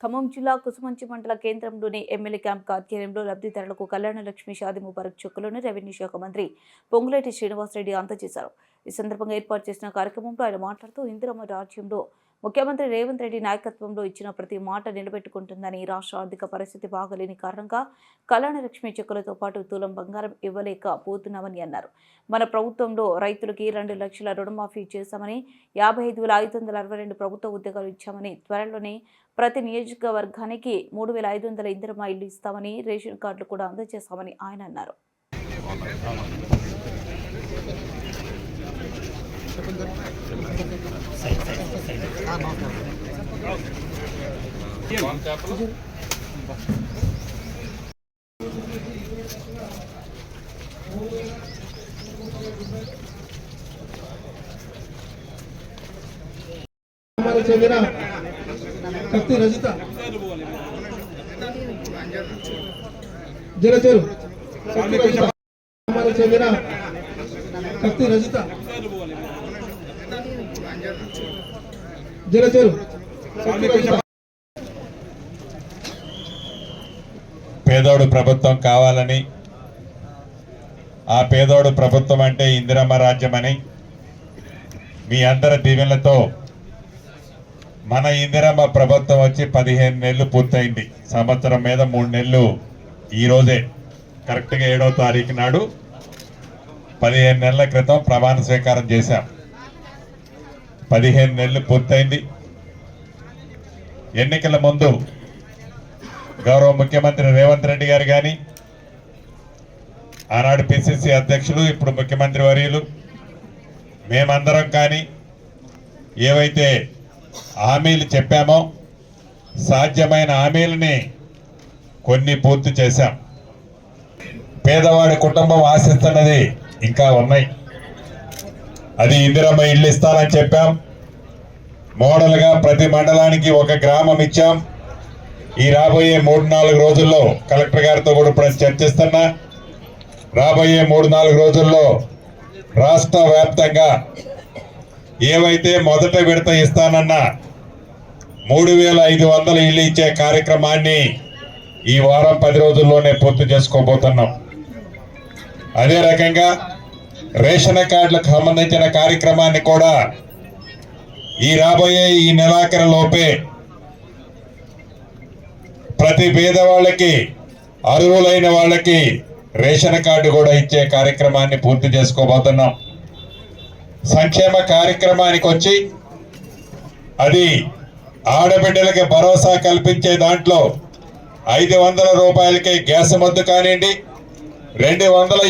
ఖమ్మం జిల్లా కుసుమంచి మండల కేంద్రంలోని ఎమ్మెల్యే క్యాంప్ కార్యాలయంలో లబ్ధిదారులకు కళ్యాణ లక్ష్మి షాది ముబారక్ చెక్కులను రెవెన్యూ శాఖ మంత్రి పొంగులేటి శ్రీనివాసరెడ్డి అందజేశారు. ఈ సందర్భంగా ఏర్పాటు చేసిన కార్యక్రమంలో ఆయన మాట్లాడుతూ ఇందిరమ్మ రాజ్యంలో ముఖ్యమంత్రి రేవంత్ రెడ్డి నాయకత్వంలో ఇచ్చిన ప్రతి మాట నిలబెట్టుకుంటుందని రాష్ట్ర ఆర్థిక పరిస్థితి బాగలేని కారణంగా కళ్యాణలక్ష్మి చెక్కులతో పాటు తూలం బంగారం ఇవ్వలేక పోతున్నామని అన్నారు. మన ప్రభుత్వంలో రైతులకి రెండు లక్షల రుణమాఫీ చేశామని యాభై ఐదు వేల ఐదు వందల అరవై రెండు ప్రభుత్వ ఉద్యోగాలు ఇచ్చామని త్వరలోనే ప్రతి నియోజకవర్గానికి మూడు వేల ఐదు వందల ఇందిరమా ఇల్లు ఇస్తామని రేషన్ కార్డులు కూడా అందజేస్తామని ఆయన అన్నారు. చెప్పండి చెందిన కత్తి రజిత. జలచేరు. కత్తి రజిత హమాरे చెందిన కత్తి రజిత. పేదోడు ప్రభుత్వం కావాలని ఆ పేదోడు ప్రభుత్వం అంటే ఇందిరమ్మ రాజ్యం అని మీ అందరి దీవెనలతో మన ఇందిరమ్మ ప్రభుత్వం వచ్చి పదిహేను నెలలు పూర్తయింది. సంవత్సరం మీద మూడు నెలలు ఈరోజే కరెక్ట్గా ఏడవ తారీఖు నాడు పదిహేను నెలల క్రితం ప్రమాణ స్వీకారం చేశాం. పదిహేను నెలలు పూర్తయింది. ఎన్నికల ముందు గౌరవ ముఖ్యమంత్రి రేవంత్ రెడ్డి గారు కానీ ఆనాడు పిసిసి అధ్యక్షులు ఇప్పుడు ముఖ్యమంత్రి వర్యులు మేమందరం కానీ ఏవైతే హామీలు చెప్పామో సాధ్యమైన హామీలని కొన్ని పూర్తి చేశాం. పేదవాడి కుటుంబం ఆశిస్తున్నది ఇంకా ఉన్నాయి. అది ఇందిరమ్మ ఇల్లు ఇస్తానని చెప్పాం. మోడల్గా ప్రతి మండలానికి ఒక గ్రామం ఇచ్చాం. ఈ రాబోయే మూడు నాలుగు రోజుల్లో కలెక్టర్ గారితో కూడా ఇప్పుడు చర్చిస్తున్నా. రాబోయే మూడు నాలుగు రోజుల్లో రాష్ట్ర వ్యాప్తంగా ఏవైతే మొదట విడత ఇస్తానన్న మూడు వేల ఐదు వందల ఇల్లు ఇచ్చే కార్యక్రమాన్ని ఈ వారం పది రోజుల్లోనే పూర్తి చేసుకోబోతున్నాం. అదే రకంగా రేషన్ కార్డులకు సంబంధించిన కార్యక్రమాన్ని కూడా ఈ రాబోయే ఈ నెలాఖరు లోపే ప్రతి పేదవాళ్ళకి అర్హులైన వాళ్ళకి రేషన్ కార్డు కూడా ఇచ్చే కార్యక్రమాన్ని పూర్తి చేసుకోబోతున్నాం. సంక్షేమ కార్యక్రమానికి వచ్చి అది ఆడబిడ్డలకి భరోసా కల్పించే దాంట్లో ఐదు వందల రూపాయలకే గ్యాస్ మద్దు కానివ్వండి రెండు వందల